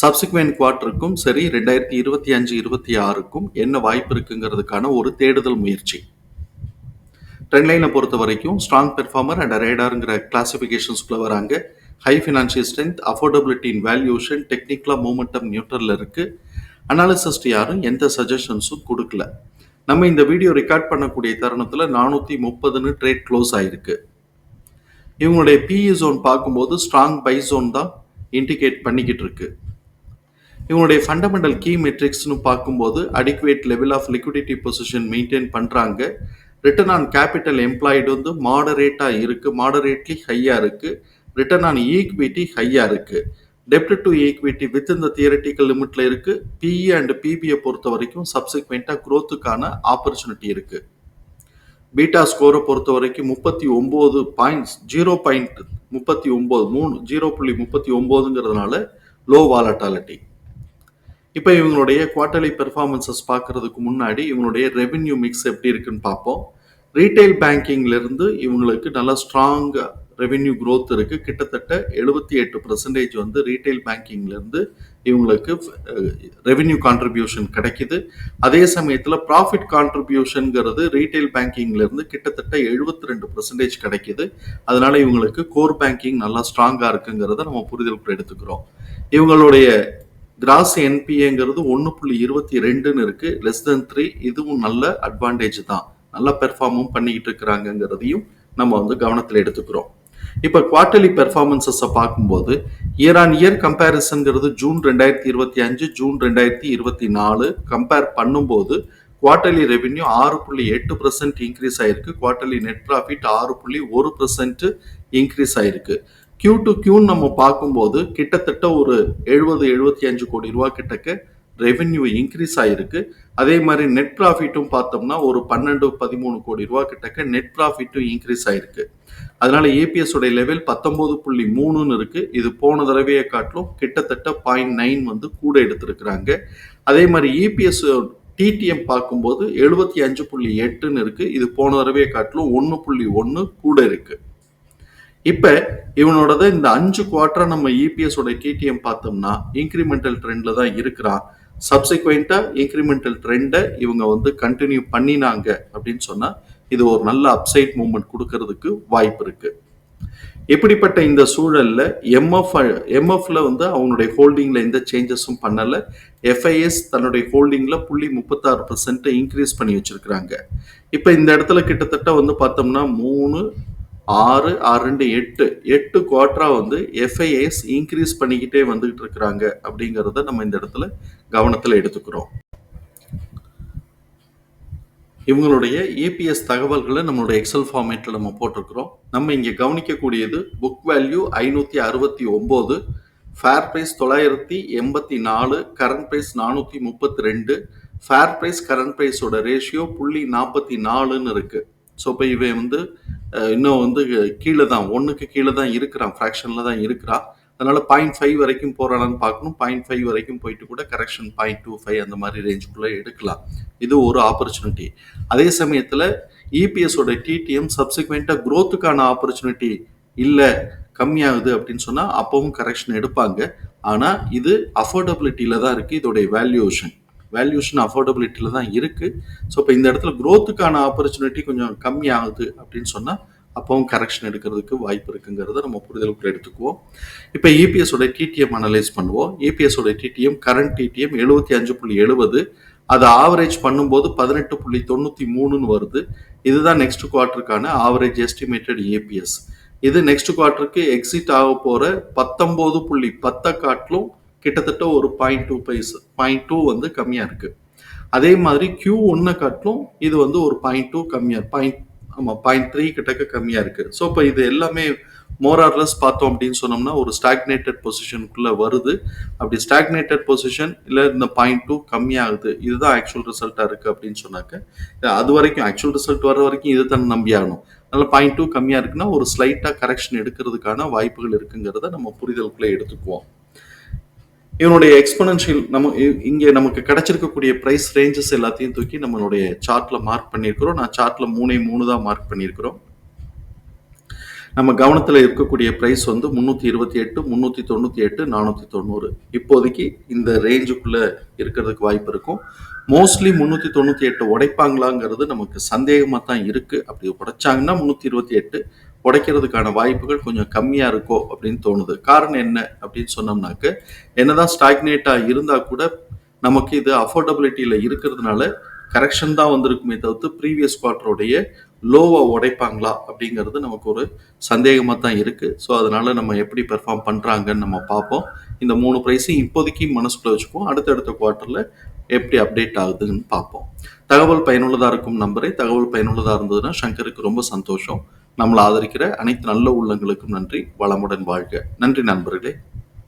Subsequent குவார்ட்டருக்கும் சரி ரெண்டாயிரத்தி இருபத்தி அஞ்சு இருபத்தி ஆறுக்கும் என்ன வாய்ப்பு இருக்குங்கிறதுக்கான ஒரு தேடுதல் முயற்சி. ட்ரெண்ட்லைனை பொறுத்த வரைக்கும் ஸ்ட்ராங் பெர்ஃபார்மர் அண்ட் ரேடாருங்கிற கிளாசிஃபிகேஷன்ஸ்குள்ளே வராங்க. High financial strength affordability in valuation டெக்னிக்கலாக மூமெண்டம் நியூட்ரலில் இருக்குது அனாலிசிஸ்ட் யாரும் எந்த சஜஷன்ஸும் கொடுக்கல. நம்ம இந்த வீடியோ ரெக்கார்ட் பண்ணக்கூடிய தருணத்தில் நானூற்றி முப்பதுன்னு ட்ரேட் க்ளோஸ் ஆயிருக்கு. இவங்களுடைய பிஇ ஜோன் பார்க்கும்போது ஸ்ட்ராங் பை ஜோன் தான் இண்டிகேட் பண்ணிக்கிட்டு இருக்குது இவங்களுடைய ஃபண்டமெண்டல் கீ மெட்ரிக்ஸ்னு பார்க்கும்போது adequate level of liquidity position maintain பண்ணுறாங்க ரிட்டர்ன் ஆன் கேபிட்டல் எம்ப்ளாய்டு வந்து மாடரேட்டாக இருக்குது மாடரேட்லி ஹையாக இருக்குது ரிட்டர்ன் ஆன் ஈக்விட்டி ஹையாக இருக்குது டெப்ட் டு ஈக்விட்டி வித் இந்த தியரட்டிக்கல் லிமிட்டில் இருக்குது பிஇ அண்ட் பிபியை பொறுத்த வரைக்கும் சப்சிக்வெண்ட்டாக க்ரோத்துக்கான ஆப்பர்ச்சுனிட்டி இருக்குது பீட்டா ஸ்கோரை பொறுத்த வரைக்கும் முப்பத்தி ஒம்பது பாயிண்ட்ஸ் ஜீரோ பாயிண்ட் முப்பத்தி ஒம்பது மூணு ஜீரோ புள்ளி முப்பத்தி ஒம்போதுங்கிறதுனால லோ வாலட்டாலிட்டி இப்போ இவங்களுடைய குவார்டர்லி பெர்ஃபார்மன்சஸ் பார்க்கறதுக்கு முன்னாடி இவங்களுடைய ரெவென்யூ மிக்ஸ் எப்படி இருக்குன்னு பார்ப்போம். ரீட்டைல் பேங்கிங்லேருந்து இவங்களுக்கு நல்ல ஸ்ட்ராங் ரெவென்யூ க்ரோத் இருக்குது கிட்டத்தட்ட எழுபத்தி எட்டு பர்சன்டேஜ் வந்து ரீட்டைல் பேங்கிங்லேருந்து இவங்களுக்கு ரெவென்யூ கான்ட்ரிபியூஷன் கிடைக்குது. அதே சமயத்தில் ப்ராஃபிட் கான்ட்ரிபியூஷனுங்கிறது ரீட்டைல் பேங்கிங்லேருந்து கிட்டத்தட்ட எழுபத்தி ரெண்டு பர்சன்டேஜ் கிடைக்குது. அதனால இவங்களுக்கு கோர் பேங்கிங் நல்லா ஸ்ட்ராங்காக இருக்குங்கிறத நம்ம புரிதல் எடுத்துக்கிறோம். இவங்களுடைய கிராஸ் என்பிஏங்கிறது ஒன்று புள்ளி இருபத்தி ரெண்டுன்னு இருக்கு. லெஸ் தென் த்ரீ இதுவும் நல்ல அட்வான்டேஜ் தான். நல்லா பெர்ஃபார்மும் பண்ணிக்கிட்டு இருக்கிறாங்கங்கிறதையும் நம்ம வந்து கவனத்தில் எடுத்துக்கிறோம். இப்போ குவார்டர்லி பெர்ஃபார்மன்சஸை பார்க்கும்போது இயர் ஆன் இயர் கம்பேரிசன்கிறது ஜூன் ரெண்டாயிரத்தி இருபத்தி அஞ்சு ஜூன் ரெண்டாயிரத்தி இருபத்தி நாலு கம்பேர் பண்ணும்போது குவார்டர்லி ரெவென்யூ ஆறு புள்ளி எட்டு பர்சன்ட் இன்க்ரீஸ் ஆயிருக்கு. குவார்டர்லி நெட் ப்ராஃபிட் ஆறு புள்ளி ஒரு பர்சன்ட் இன்க்ரீஸ் ஆயிருக்கு. கியூ டு கியூன்னு நம்ம பார்க்கும்போது கிட்டத்தட்ட ஒரு எழுபது எழுபத்தி அஞ்சு கோடி ரூபா கிட்டக்க ரெவென்யூ இன்க்ரீஸ் ஆகிருக்கு அதே மாதிரி நெட் ப்ராஃபிட்டும் பார்த்தோம்னா ஒரு பன்னெண்டு பதிமூணு கோடி ரூபா கிட்டக்க நெட் ப்ராஃபிட்டும் இன்க்ரீஸ் ஆகிருக்கு அதனால ஏபிஎஸ் உடைய லெவல் பத்தொம்போது புள்ளி மூணுன்னு இருக்கு. இது போன தடவையை காட்டிலும் கிட்டத்தட்ட பாயிண்ட் நைன் வந்து கூட எடுத்திருக்கிறாங்க. அதே மாதிரி இபிஎஸ் டிடிஎம் பார்க்கும்போது எழுபத்தி அஞ்சு புள்ளி எட்டுன்னு இருக்கு. இது போன தடவையை காட்டிலும் ஒன்று புள்ளி ஒன்று கூட இருக்குது இப்ப இவனோடது இந்த அஞ்சு குவார்டரா நம்ம இபிஎஸ் உடைய பார்த்தோம்னா இன்க்ரிமெண்டல் ட்ரெண்ட்ல தான் இருக்கிறான். சப்சிக்வெண்டா இன்க்ரிமெண்டல் ட்ரெண்டை இவங்க வந்து கண்டினியூ பண்ணினாங்க அப்படின்னு சொன்னா இது ஒரு நல்ல அப்சைட் மூவ்மெண்ட் கொடுக்கறதுக்கு வாய்ப்பு இருக்கு. இப்படிப்பட்ட இந்த சூழல்ல எம்எஃப் எம்எஃப்ல வந்து அவங்களுடைய ஹோல்டிங்ல எந்த சேஞ்சஸும் பண்ணல. எஃப்ஐஎஸ் தன்னுடைய ஹோல்டிங்ல புள்ளி முப்பத்தாறு பர்சன்ட் இன்க்ரீஸ் பண்ணி வச்சிருக்கிறாங்க. இப்ப இந்த இடத்துல கிட்டத்தட்ட வந்து பார்த்தோம்னா மூணு ஆறு ஆறு ரெண்டு எட்டு எட்டு குவார்டரா வந்து எஃப்ஐஎஸ் இன்க்ரீஸ் பண்ணிக்கிட்டே வந்துகிட்டு இருக்கிறாங்க அப்படிங்கிறத நம்ம இந்த இடத்துல கவனத்தில் எடுத்துக்கிறோம். இவங்களுடைய ஏபிஎஸ் தகவல்களை நம்மளுடைய எக்ஸல் ஃபார்மேட்டில் நம்ம போட்டிருக்கிறோம். நம்ம இங்கே கவனிக்கக்கூடியது புக் வேல்யூ ஐநூற்றி அறுபத்தி ஒம்பது ஃபேர் ப்ரைஸ் தொள்ளாயிரத்தி எண்பத்தி நாலு கரண்ட் ப்ரைஸ் நானூற்றி முப்பத்தி ரெண்டு ஃபேர் ப்ரைஸ் கரண்ட் ப்ரைஸோட ரேஷியோ புள்ளி நாற்பத்தி நாலுன்னு இருக்குது ஸோ இப்போ இவன் வந்து இன்னும் வந்து கீழே தான் ஒன்றுக்கு கீழே தான் இருக்கிறான் ஃப்ராக்ஷனில் தான் இருக்கிறான். அதனால் பாயிண்ட் ஃபைவ் வரைக்கும் போகிறான்னு பார்க்கணும். பாயிண்ட் ஃபைவ் வரைக்கும் போயிட்டு கூட கரெக்ஷன் பாயிண்ட் டூ ஃபைவ் அந்த மாதிரி ரேஞ்சுக்குள்ளே எடுக்கலாம். இது ஒரு ஆப்பர்ச்சுனிட்டி அதே சமயத்தில் இபிஎஸோட டிடிஎம் சப்சிக்வெண்ட்டாக க்ரோத்துக்கான ஆப்பர்ச்சுனிட்டி இல்லை கம்மியாகுது அப்படின்னு சொன்னால் அப்பவும் கரெக்ஷன் எடுப்பாங்க. ஆனால் இது அஃபோர்டபிலிட்டியில் தான் இருக்குது இதோடைய வேல்யூஷன் வேல்யூஷன் அஃபோர்டபிலிட்டியில் தான் இருக்குது ஸோ இப்போ இந்த இடத்துல க்ரோத்துக்கான ஆப்பர்ச்சுனிட்டி கொஞ்சம் கம்மியாகுது அப்படின்னு சொன்னால் அப்பவும் கரெக்ஷன் எடுக்கிறதுக்கு வாய்ப்பு இருக்குங்கிறத நம்ம புரிதலுக்குள்ள எடுத்துக்குவோம். இப்போ இபிஎஸோட டிடிஎம் அனலைஸ் பண்ணுவோம். இபிஎஸோட டிடிஎம் கரண்ட் டிடிஎம் எழுபத்தி அஞ்சு புள்ளி எழுபது அதை ஆவரேஜ் பண்ணும்போது பதினெட்டு புள்ளி தொண்ணூற்றி மூணுன்னு வருது. இதுதான் நெக்ஸ்ட் குவார்ட்டருக்கான ஆவரேஜ் எஸ்டிமேட்டட் ஏபிஎஸ் இது நெக்ஸ்ட் குவார்ட்டருக்கு எக்ஸிட் ஆக போகிற பத்தொம்போது புள்ளி பத்தை காட்டிலும் கிட்டத்தட்ட ஒரு பாயிண்ட் டூ பைஸ் பாயிண்ட் டூ வந்து கம்மியாக இருக்குது அதே மாதிரி கியூ ஒன்றை காட்டிலும் இது வந்து ஒரு பாயிண்ட் டூ கம்மியாக பாயிண்ட் ஆமாம் பாயிண்ட் த்ரீ கிட்டக்க கம்மியாக இருக்குது ஸோ இப்போ இது எல்லாமே மோரார்லஸ் பார்த்தோம் அப்படின்னு சொன்னோம்னா ஒரு ஸ்டாக்னேட்டட் பொசிஷனுக்குள்ளே வருது. அப்படி ஸ்டாக்னேட்டட் பொசிஷன் இல்லை இந்த பாயிண்ட் டூ கம்மியாகுது. இதுதான் ஆக்சுவல் ரிசல்ட்டாக இருக்குது அப்படின்னு சொன்னாக்க அது வரைக்கும் ஆக்சுவல் ரிசல்ட் வர வரைக்கும் இது தான் நம்பியாகணும் அதனால் பாயிண்ட் டூ கம்மியாக இருக்குன்னா ஒரு ஸ்லைட்டாக கரெக்ஷன் எடுக்கிறதுக்கான வாய்ப்புகள் இருக்குங்கிறத நம்ம புரிதலுக்குள்ளே எடுத்துக்குவோம். இவனுடைய எக்ஸ்பனன்ஷியல் நம்ம இ- இங்கே நமக்கு கிடைச்சிருக்கக்கூடிய ப்ரைஸ் ரேஞ்சஸ் எல்லாத்தையும் தூக்கி நம்மளுடைய சார்ட்ல மார்க் பண்ணியிருக்கிறோம். நான் சார்ட்ல மூணே மூணு தான் மார்க் பண்ணியிருக்கிறோம். நம்ம கவனத்தில் இருக்கக்கூடிய ப்ரைஸ் வந்து முந்நூற்றி இருபத்தி எட்டு முந்நூற்றி தொண்ணூற்றி எட்டு நானூற்றி தொண்ணூறு. இப்போதைக்கு இந்த ரேஞ்சுக்குள்ளே இருக்கிறதுக்கு வாய்ப்பு இருக்கும். மோஸ்ட்லி முந்நூற்றி தொண்ணூற்றி எட்டு உடைப்பாங்களாங்கிறது நமக்கு சந்தேகமாக தான் இருக்குது அப்படி உடைச்சாங்கன்னா முந்நூற்றி இருபத்தி எட்டு உடைக்கிறதுக்கான வாய்ப்புகள் கொஞ்சம் கம்மியாக இருக்கோ அப்படின்னு தோணுது. காரணம் என்ன அப்படின்னு சொன்னோம்னாக்க என்னதான் ஸ்டாக்னேட்டாக இருந்தால் கூட நமக்கு இது அஃபோர்டபிலிட்டியில் இருக்கிறதுனால கரெக்ஷன் தான் வந்திருக்குமே தவிர்த்து ப்ரீவியஸ் குவார்ட்டருடைய லோவை உடைப்பாங்களா அப்படிங்கிறது நமக்கு ஒரு சந்தேகமாக தான் இருக்குது ஸோ அதனால் நம்ம எப்படி பெர்ஃபார்ம் பண்ணுறாங்கன்னு நம்ம பார்ப்போம். இந்த மூணு ப்ரைஸையும் இப்போதைக்கு மனசுக்குள்ள வச்சுக்குவோம். அடுத்தடுத்த குவார்ட்டரில் எப்படி அப்டேட் ஆகுதுன்னு பார்ப்போம். தகவல் பயனுள்ளதாக இருக்கும் நம்பரே. தகவல் பயனுள்ளதாக இருந்ததுன்னா சங்கருக்கு ரொம்ப சந்தோஷம். நம்மளை ஆதரிக்கிற அனைத்து நல்ல உள்ளங்களுக்கும் நன்றி. வளமுடன் வாழ்க. நன்றி நண்பர்களே.